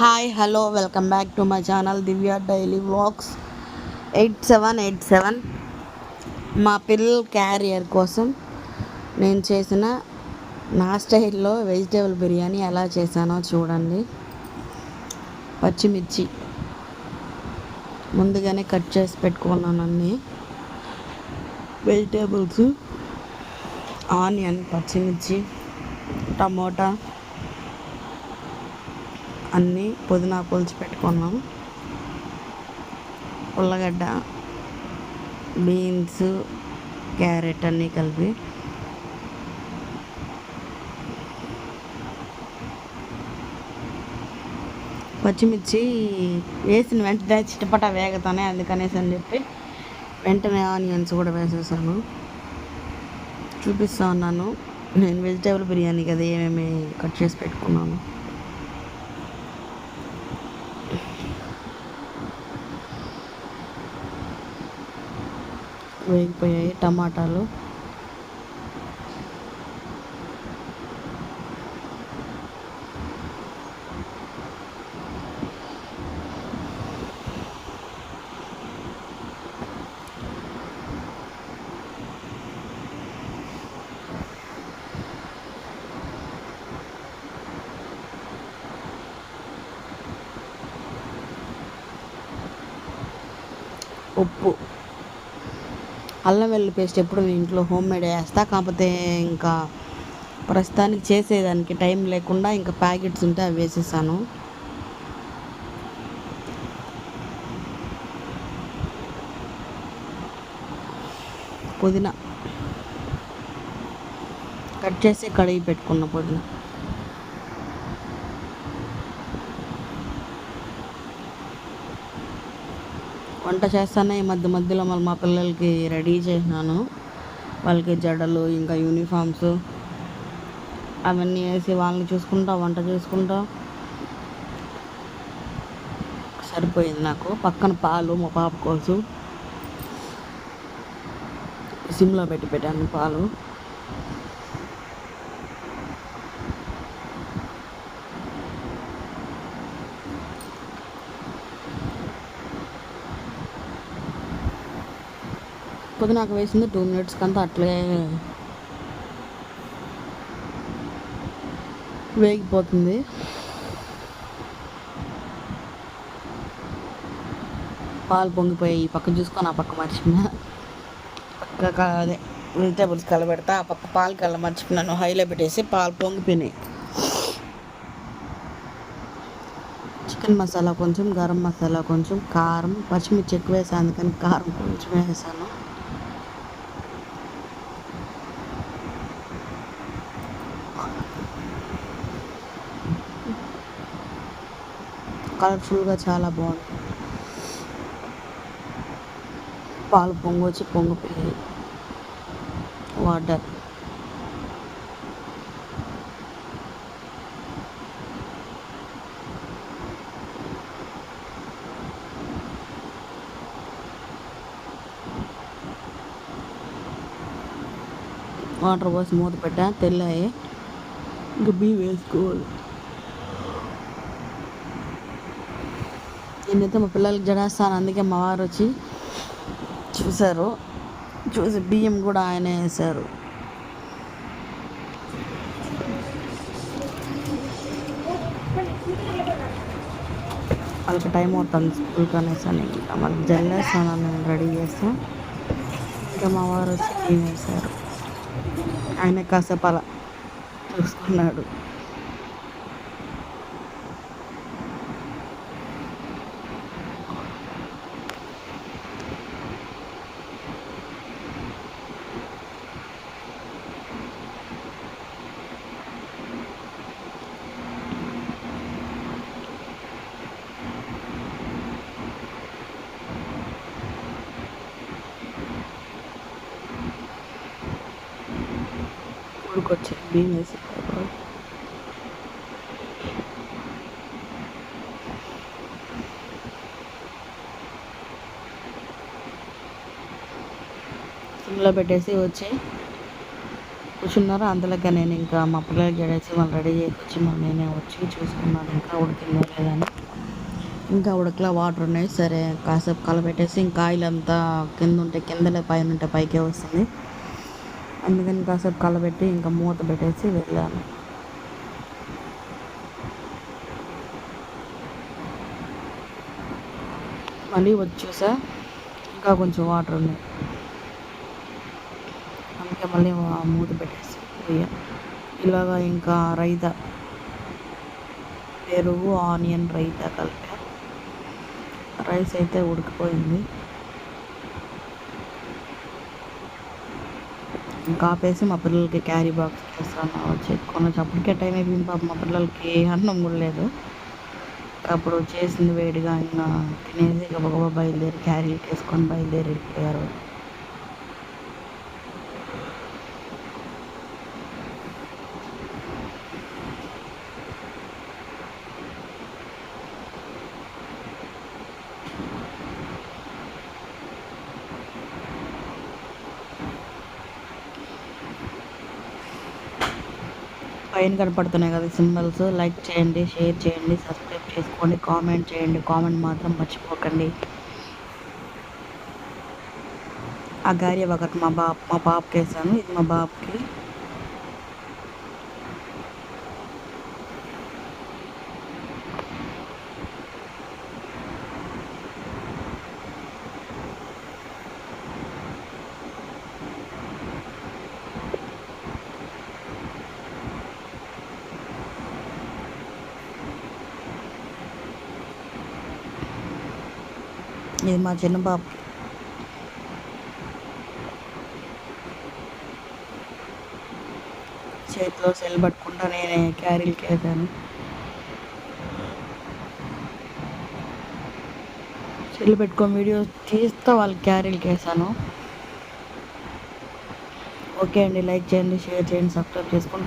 Hi hello welcome back to my channel Divya daily vlogs eight seven eight seven. మా పిల్లల carrier కోసం నేను చేసిన నా స్టైల్లో వెజిటేబుల్ బిర్యానీ ఎలా చేశానో చూడండి. పచ్చిమిర్చి. ముందుగానే కట్ చేసి పెట్టుకున్నాను అన్నీ. వెజిటేబుల్స్ ఆనియన్ పచ్చిమిర్చి టమోటా అన్నీ పుదీనా పులుసు పెట్టుకున్నాం. ఉల్లగడ్డ బీన్స్ క్యారెట్ అన్నీ కలిపి. పచ్చిమిర్చి వేసిన వెంటనే చిటపట వేగతానే అందుకనేసి అని చెప్పి వెంటనే ఆనియన్స్ కూడా వేసేసాను. చూపిస్తా ఉన్నాను. నేను వెజిటేబుల్ బిర్యానీ కదా ఏమేమి కట్ చేసి పెట్టుకున్నాను. వేగిపోయాయి టమాటాలు. ఉప్పు. అల్లం వెల్లుల్లి పేస్ట్ ఎప్పుడు నేను ఇంట్లో హోమ్ మేడ్ వేస్తా కాకపోతే ఇంకా ప్రస్తుతానికి చేసేదానికి టైం లేకుండా ఇంకా ప్యాకెట్స్ ఉంటే అవి వేసేసాను. పుదీనా కట్ చేసి కడిగి పెట్టుకున్న పుదీనా. వంట చేస్తానే ఈ మధ్య మధ్యలో మళ్ళీ మా పిల్లలకి రెడీ చేసినాను. వాళ్ళకి జడలు ఇంకా యూనిఫామ్స్ అవన్నీ వేసి వాళ్ళని చూసుకుంటా వంట చేసుకుంటా. సరిపోయింది నాకు. పక్కన పాలు మా పాప కోసం సిమ్లో పెట్టి పెట్టాను పాలు. పుదీనాకు వేసింది టూ మినిట్స్ కంతా అట్లే వేగిపోతుంది. పాలు పొంగిపోయి ఈ పక్క చూసుకొని ఆ పక్క మర్చిపోయినా. పక్క అదే వెజిటేబుల్స్ కలబెడతా ఆ పక్క పాలు కల మర్చిపోయినాను. హైలో పెట్టేసి పాలు పొంగిపోయినాయి. చికెన్ మసాలా కొంచెం గరం మసాలా కొంచెం కారం పచ్చిమిర్చి ఎక్కువ వేసాను అందుకని కారం కొంచెం వేసాను. కలర్ఫుల్గా చాలా బాగుంది. పాలు పొంగొచ్చి పొంగిపోయాయి వాటర్. వాటర్ పోసి మూత పెట్టా తెల్లాయి. ఇంకా బియ్యం వేసుకోవాలి. నేనైతే మా పిల్లలకి జడేస్తాను. అందుకే మా వారు వచ్చి చూశారు. చూసి బియ్యం కూడా ఆయనే వేశారు. వాళ్ళకి టైం అవుతుంది స్కూల్కి అనేసాను అని ఇంకా వాళ్ళకి జల్లేస్తాను నేను రెడీ చేస్తాను ఇంకా మా వారు వచ్చి బియ్యం వేశారు. ఆయన కాసేపు అలా చూసుకున్నాడు. ఉడికొచ్చి బియ్యం వేసి సిమ్లో పెట్టేసి వచ్చి కూర్చున్నారు. అందులోకి నేను ఇంకా మా పిల్లలకి గడేసి వాళ్ళు రెడీ చేసి వచ్చి మళ్ళీ నేనే వచ్చి చూసుకున్నాను ఇంకా ఉడికిందో లేదని ఇంకా ఉడకలా వాటర్ ఉన్నాయి. సరే కాసేపు కలపెట్టేసి ఇంకా ఆయిల్ అంతా కింద ఉంటే కిందలే పైన ఉంటే పైకే వస్తుంది. అందుకని కాసేపు కలబెట్టి ఇంకా మూత పెట్టేసి వెళ్ళాను. మళ్ళీ వచ్చేసా? ఇంకా కొంచెం వాటర్ ఉన్నాయి. అందుకే మళ్ళీ మూత పెట్టేసి పోయా. ఇలాగా ఇంకా రైతా పెరుగు ఆనియన్ రైతా కలిపా. రైస్ అయితే ఉడికిపోయింది. ఇంకా ఆపేసి మా పిల్లలకి క్యారీ బాక్స్ చేస్తాను చెప్పుకొని కొనప్పటికే టైం అయిపోయింది పాప. మా పిల్లలకి అన్నం కూడా లేదు. అప్పుడు చేసింది వేడిగా ఇంకా తినేసి గబగబా బయలుదేరి క్యారీకి వేసుకొని బయలుదేరి వెళ్ళిపోయారు. పైన కనపడుతున్నాయి కదా సింబల్స్. లైక్ చేయండి షేర్ చేయండి సబ్స్క్రైబ్ చేసుకోండి కామెంట్ చేయండి. కామెంట్ మాత్రం మర్చిపోకండి. ఆ గారి ఒకటి మా బాబు మా బాబుకి వేసాను ఇది మా బాబుకి ఇది మా చిన్న బాబు చేతిలో సెల్ పట్టుకుంటా నేనే క్యారీలకి వెళ్తాను సెల్ పెట్టుకొని వీడియో తీస్తా వాళ్ళ క్యారీలకి వేసాను ఓకే అండి లైక్ చేయండి షేర్ చేయండి సబ్స్క్రైబ్ చేసుకొని